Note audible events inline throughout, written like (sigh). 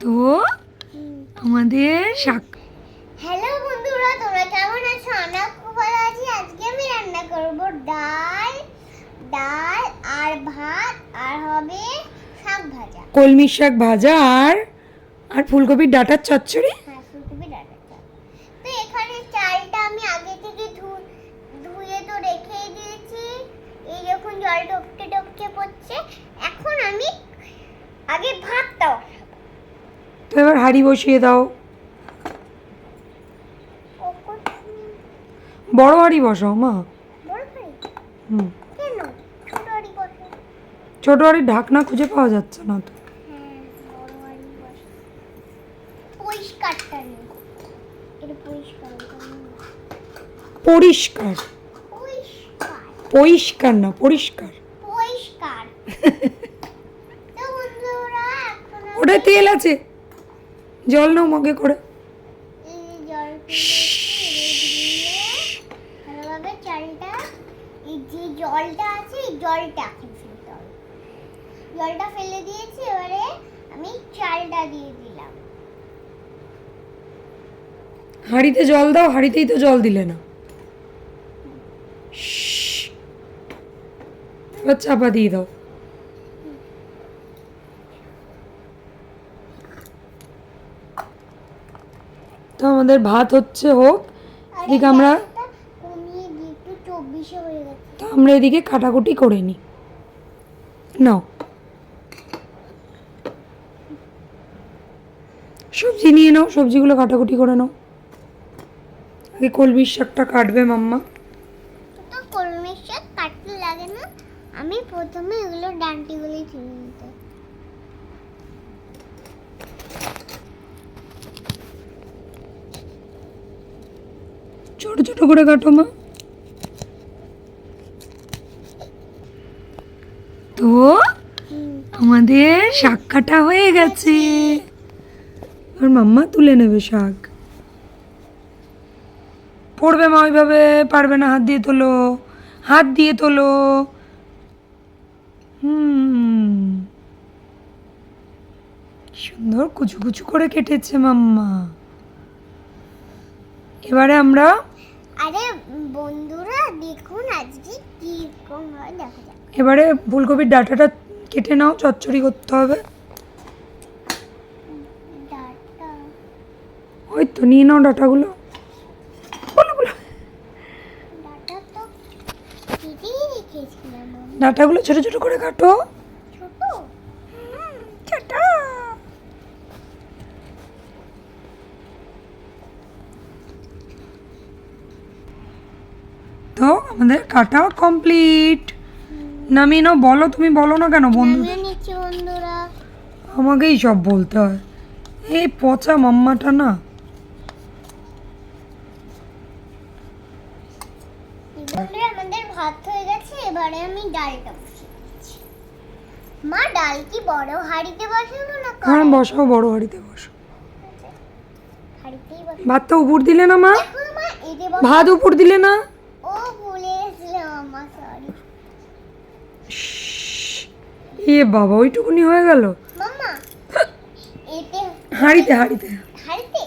তো আমাদের শাক। হ্যালো বন্ধুরা তোমরা কেমন আছো? আমরা খুব ভালো আছি। আজকে আমি রান্না করব ডাল ডাল আর ভাত আর হবে শাক ভাজা। কলমি শাক ভাজা আর আর ফুলকপির ডাটার চচ্চড়ি হ্যাঁ ফুলকপি ডাটা চাল তো এখানে চালটা আমি আগে থেকে ধু- ধুয়ে তো রেখেই দিয়েছি এই যখন জল টপকে টপকে পড়ছে এখন আমি আগে ভাতটা বসাবো। তো এবার হাঁড়ি বসিয়ে দাও। বড় হাঁড়ি বসাও মা। হুম। ছোট হাঁড়ির ঢাকনা খুঁজে পাওয়া যাচ্ছে না তো। বড় পরিষ্কার। পরিষ্কার না পরিষ্কার। (laughs) ওটায় তেল আছে। জল নাও মগে করে। জলটা আছে জলটা জলটা ফেলে দিয়েছি এবারে আমি চালটা দিয়ে দিলাম। হাঁড়িতে জল দাও হাঁড়িতেই তো জল দিলে না। চাপা দিয়ে দাও তো আমাদের ভাত হচ্ছে হোক এদিকে আমরা তো আমরা এদিকে কাটাকুটি করে নিই নাও। সবজি নিয়ে নাও সবজিগুলো কাটাকুটি করে নাও। আগে কলমির শাকটা কাটবে মাম্মা। তো কলমি শাক কাটতে লাগে না আমি প্রথমে এগুলো ডান্টিগুলি তুলে ছোট ছোট করে কাটো, মা। তো আমাদের শাক কাটা হয়ে গেছে। আর মাম্মা তুলে নেবে শাক। পড়বে মা ওইভাবে, পারবে না হাত দিয়ে তোলো। হাত দিয়ে তোলো। সুন্দর কুচু কুচু করে কেটেছে মাম্মা। এবারে আমরা আরে বন্ধুরা দেখুন আজকে কি রকম হয় দেখা যাক। এবারে ফুলকপির ডাটাটা কেটে নাও চচ্চড়ি করতে হবে। ডাটা? ওই তো নিয়ে নাও ডাটাগুলো। ডাটাগুলো ছোট ছোট করে কাটো ছোট ছোট তো আমাদের কাটা কমপ্লিট নামিয়ে নাও বলো তুমি বলো না কেন বন্ধু? আমাকেই সব বলতে হয়। এই পচা মাম্মাটা না। আমাদের ভাত হয়ে গেছে এবারে আমি ডালটা মা ডাল কি বড় হাঁড়িতে বসাবো না হ্যাঁ? বসাও বড় হাঁড়িতে বসো। হাঁড়িতেই বসাবো ভাতটা উপর দিলে না মা? ভাত উপর দিলে না ও ভুলে গেছিলাম আমার সরি এ বাবা ওইটুকুনি হয়ে গেল। হাঁড়িতে হাঁড়িতে। হাঁড়িতে।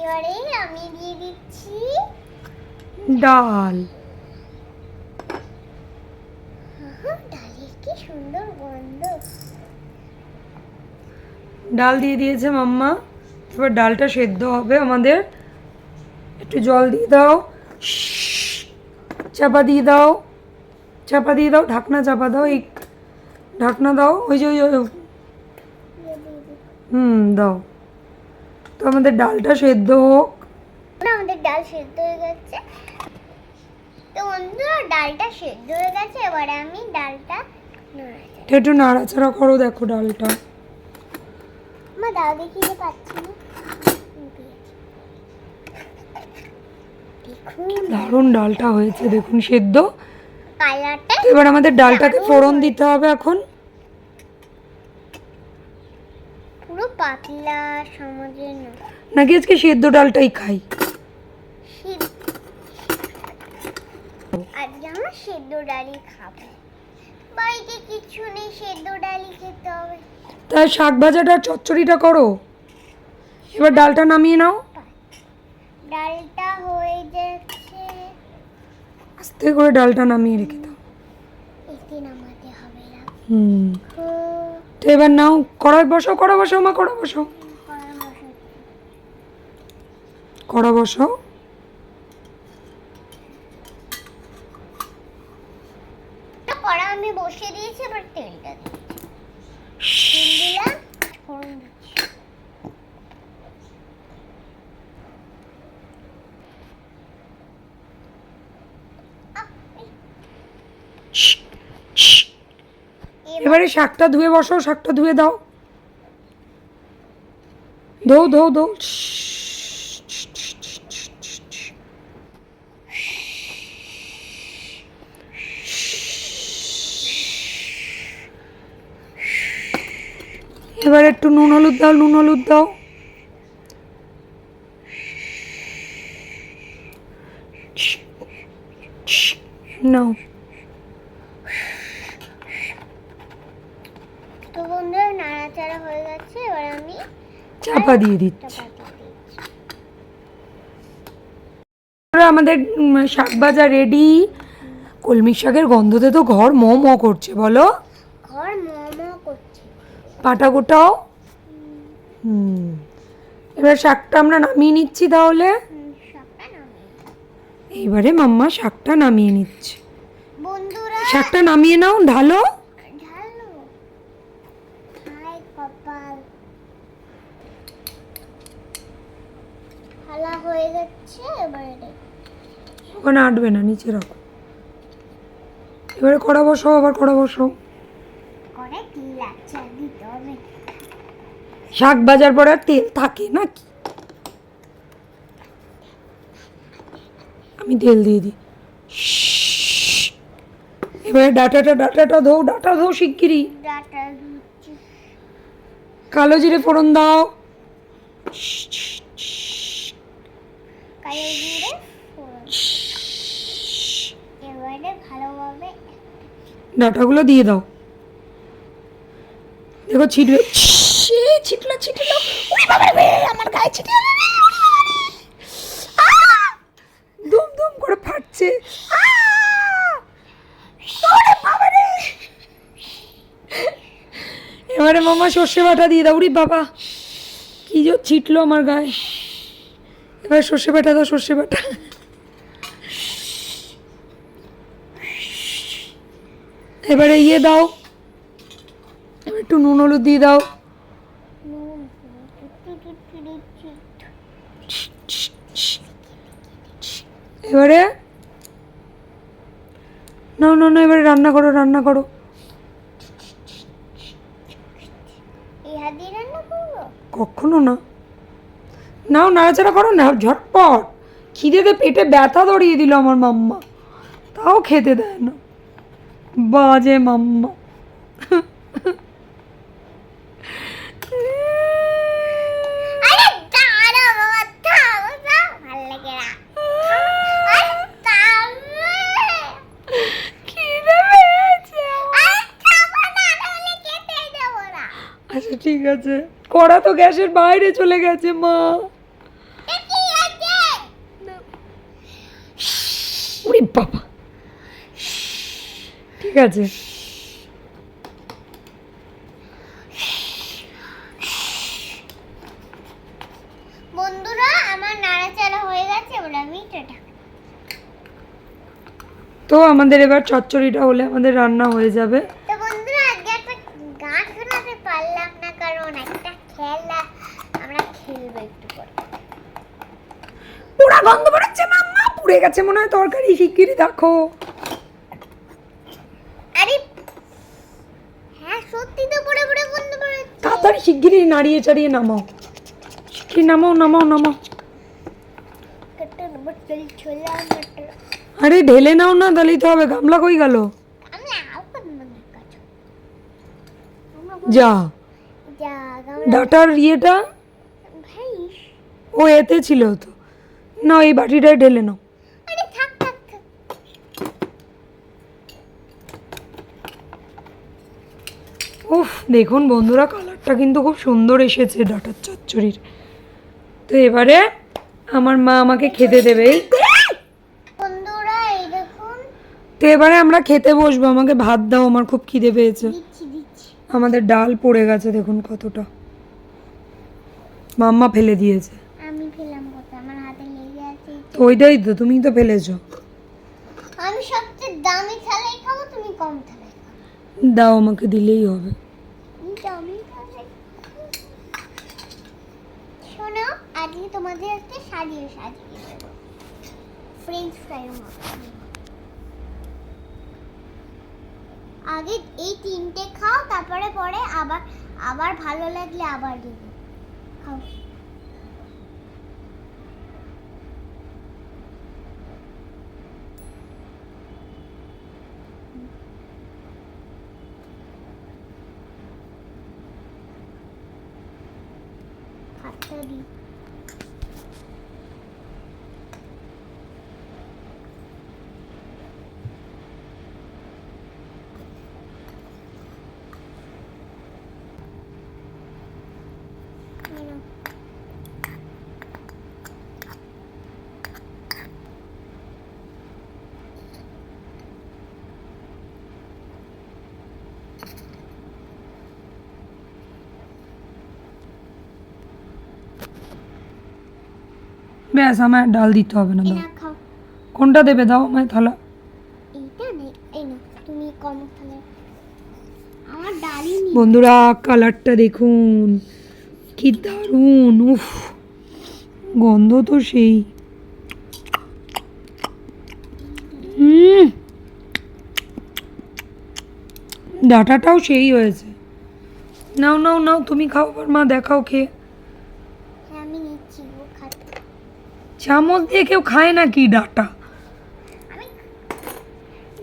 এবারে আমি দিয়ে দিচ্ছি ডাল। ডালের কি সুন্দর গন্ধ। ডাল দিয়ে দিয়েছে মাম্মা। এবার ডালটা সেদ্ধ হবে আমাদের। একটু জল দিয়ে দাও। চাপা দিয়ে দাও চাপা দিয়ে দাও ঢাকনা চাপা দাও এই ঢাকনা দাও ওই যে ওই হুম দাও। তো আমাদের ডালটা সেদ্ধ হোক। আমাদের ডাল সেদ্ধ হয়ে গেছে। তো বন্ধুরা ডালটা সেদ্ধ হয়ে গেছে এবারে আমি ডালটা। একটু নাড়াচাড়া করো দেখো ডালটা। মা ডাল দেখিয়ে পাচ্ছি না। দারুণ ডালটা হয়েছে দেখুন সেদ্ধ। কালারটা এবার আমাদের ডালটাকে ফোড়ন দিতে হবে এখন। পুরো পাতলা সমাজের না। নাকি আজকে সেদ্ধ ডালটাই খাই? আজকে আমরা সেদ্ধ ডালই খাব। বাড়িতে কিছু নেই সেদ্ধ ডালই খেতে হবে। তাই শাক ভাজাটা চচ্চড়িটা করো। এবার ডালটা নামিয়ে নাও ডালটা হয়ে যাচ্ছে আস্তে করে ডালটা নামিয়ে রেখে দাও। হুম। তো এবার নাও কড়াই বসো কড়া বসো মা কড়া বসো কড়া। বসো কড়া আমি বসিয়ে দিয়েছি এবার তেলটা তেল দিলাম ফোড়ন দিচ্ছি আহ, এই। এবার শাকটা ধুয়ে বসো শাকটা ধুয়ে দাও। ধো ধো ধো। এবার একটু নুন, হলুদ দাও, নুন, হলুদ দাও। নাও তো বন্ধুরা গেছে এবার আমি চাপা দিয়ে দিচ্ছি। আমাদের শাক ভাজা রেডি কলমি শাকের গন্ধতে তো ঘর ম ম করছে বলো। ঘর মোমো করছে। পাটা গোটাও? হুম। এবার শাকটা আমরা নামিয়ে নিচ্ছি তাহলে। এইবারে মাম্মা শাকটা নামিয়ে নিচ্ছে। বন্ধুরা শাকটা নামিয়ে নাও ঢালো হাই কপাল হালা হয়ে যাচ্ছে এবারে ওখানে আটবে না, নিচে রাখো। এবারে কড়া বসো আবার কড়া বসো শাক ভাজার পরে আর তেল থাকে নাকি? আমি তেল দিয়ে দিই। এবারে ডাটাটা ডাটাটা ধো ডাটা ধো শিগগিরই। ডাটা কালো জিরে ফোড়ন দাও কালো জিরে ফোড়ন। এবারে ভালোভাবে ডাটাগুলো দিয়ে দাও। দেখো ছিটবে ছিটলো ছিটলো। আমার গায়ে ছিটে! দুম দুম করে ফাটছে। এবারে মামা সর্ষে বাটা দিয়ে দাও উড়ি বাবা। কি যে ছিটলো আমার গায়ে। এবার সর্ষে বাটা দাও সর্ষে বাটা। এবারে ইয়ে দাও। একটু নুন হলুদ দিয়ে দাও। এবারে না না না, এবারে রান্না করো রান্না করো। কখনো না। নাও, নাড়াচাড়া করো না, ঝটপট। খিদেতে পেটে ব্যথা ধরিয়ে দিল আমার মাম্মা। তাও খেতে দেয় না। বাজে মাম্মা। আচ্ছা ঠিক আছে। কড়া তো গ্যাসের বাইরে চলে গেছে মা এ কি আছে উরি বাবা ঠিক আছে। বন্ধুরা আমার নাড়াচাড়া হয়ে গেছে এবার আমি এটা তো আমাদের এবার চচ্চড়িটা হলে আমাদের রান্না হয়ে যাবে। তো বন্ধুরা আজকে একটা গান শোনাতে পারলাম না কারণ একটা খেলা। আমরা খেলব একটু পরে। পুরা গন্ধ বেরোচ্ছে মাম্মা। পুড়ে গেছে মনে হয় তরকারি। শিগগিরই দেখো আরে হ্যাঁ সত্যি তো পড়ে পড়ে বন্ধ করে তাড়াতাড়ি নাড়িয়ে চাড়িয়ে নামাও। শিগগির নামাও নামাও নামাও। আরে ঢেলে নাও না তাহলেই তো হবে, গামলা কই গেল? যা। ডাটার ইয়েটা? ও এতে ছিল তো। না এই বাটিটাই ঢেলে নাও। উফ, দেখুন বন্ধুরা কালারটা কালারটা কিন্তু খুব সুন্দর এসেছে ডাটার চচ্চড়ির। তো এবারে আমার মা আমাকে খেতে দেবে। এই বন্ধুরা এই দেখুন। তো এবারে আমরা খেতে বসবো। আমাকে ভাত দাও আমার খুব খিদে পেয়েছে। আমাদের ডাল পড়ে গেছে দেখুন কতটা। মাম্মা ফেলে দিয়েছে। আমি ফেলাম আমার হাতে লেগে আছে তো ওইটাই তো তুমি তো ফেলেছো। আমি সবচেয়ে দামি থালাই খাব তুমি কম থালাই দাও আমাকে দিলেই হবে দামি থালাই আজকে তোমাদের একটা সাজিয়ে সাজিয়ে দেবো। ফ্রেঞ্চ মতো আগে এই তিনটে খাও, তারপরে পরে আবার আবার ভালো লাগলে আবার দেবো। খাও। ভাতটা দিই এই নাও। ব্যাস আমায় ডাল দিতে হবে না দাও। কোনটা দেবে দাও আমায় থালা? বন্ধুরা কালারটা দেখুন কি দারুণ উফ গন্ধ তো সেই। হুম ডাটাটাও সেই হয়েছে। নাও নাও নাও তুমি খাও আবার মা দেখাও খেয়ে হ্যাঁ আমি নিচ্ছি ও খাচ্ছে চামচ দিয়ে কেউ খায় না কি ডাটা?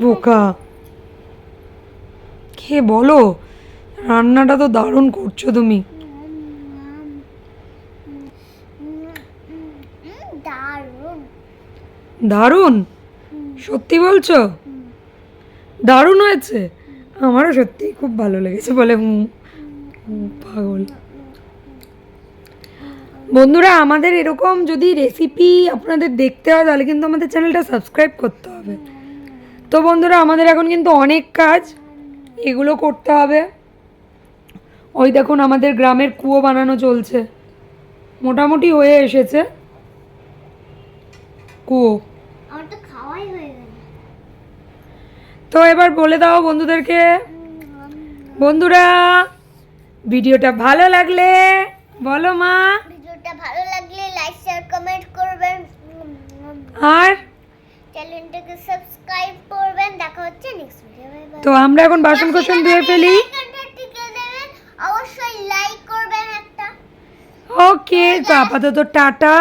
বোকা। খেয়ে বলো রান্নাটা তো দারুণ করছ তুমি। দারুণ। সত্যি বলছো? দারুণ হয়েছে? আমারও সত্যি খুব ভালো লেগেছে বলে পাগল। বন্ধুরা আমাদের এরকম যদি রেসিপি আপনাদের দেখতে হয় তাহলে কিন্তু আমাদের চ্যানেলটা সাবস্ক্রাইব করতে হবে। তো বন্ধুরা আমাদের এখন কিন্তু অনেক কাজ এগুলো করতে হবে। ওই দেখুন আমাদের গ্রামের কুয়ো বানানো চলছে। মোটামুটি হয়ে এসেছে। কুয়ো। খাওয়াই তো এবার বলে দাও বন্ধুদেরকে। বন্ধুরা ভিডিওটা ভালো লাগলে বলো মা ভিডিওটা ভালো লাগলে লাইক শেয়ার কমেন্ট করবেন আর চ্যানেলটাকে সাবস্ক্রাইব করবেন। দেখা হচ্ছে নেক্সট ভিডিও বাই বাই তো আমরা এখন বাসন কোসন ধুয়ে ফেলি। অবশ্যই লাইক করবেন একটা। ওকে তো আপাতত টাটা।